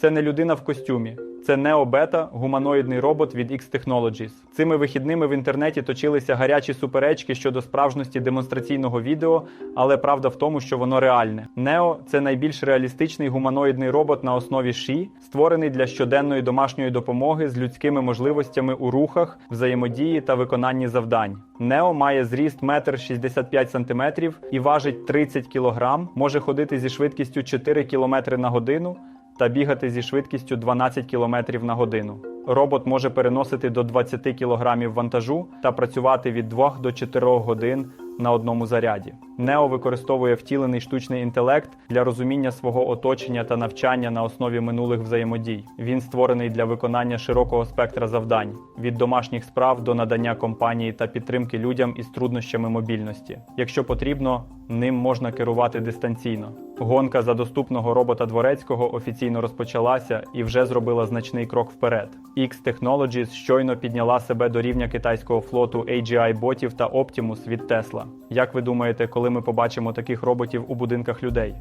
Це не людина в костюмі. Це Beta, гуманоїдний робот від X Technologies. Цими вихідними в інтернеті точилися гарячі суперечки щодо справжності демонстраційного відео, але правда в тому, що воно реальне. Neo – це найбільш реалістичний гуманоїдний робот на основі ШІ, створений для щоденної домашньої допомоги з людськими можливостями у рухах, взаємодії та виконанні завдань. Neo має зріст 1,65 см і важить 30 кг, може ходити зі швидкістю 4 км на годину та бігати зі швидкістю 12 км на годину. Робот може переносити до 20 кг вантажу та працювати від 2 до 4 годин на одному заряді. Нео використовує втілений штучний інтелект для розуміння свого оточення та навчання на основі минулих взаємодій. Він створений для виконання широкого спектра завдань від домашніх справ до надання компанії та підтримки людям із труднощами мобільності. Якщо потрібно, ним можна керувати дистанційно. Гонка за доступного робота дворецького офіційно розпочалася і вже зробила значний крок вперед. X Technologies щойно підняла себе до рівня китайського флоту AGI ботів та Optimus від Tesla. Як ви думаєте, коли ми побачимо таких роботів у будинках людей?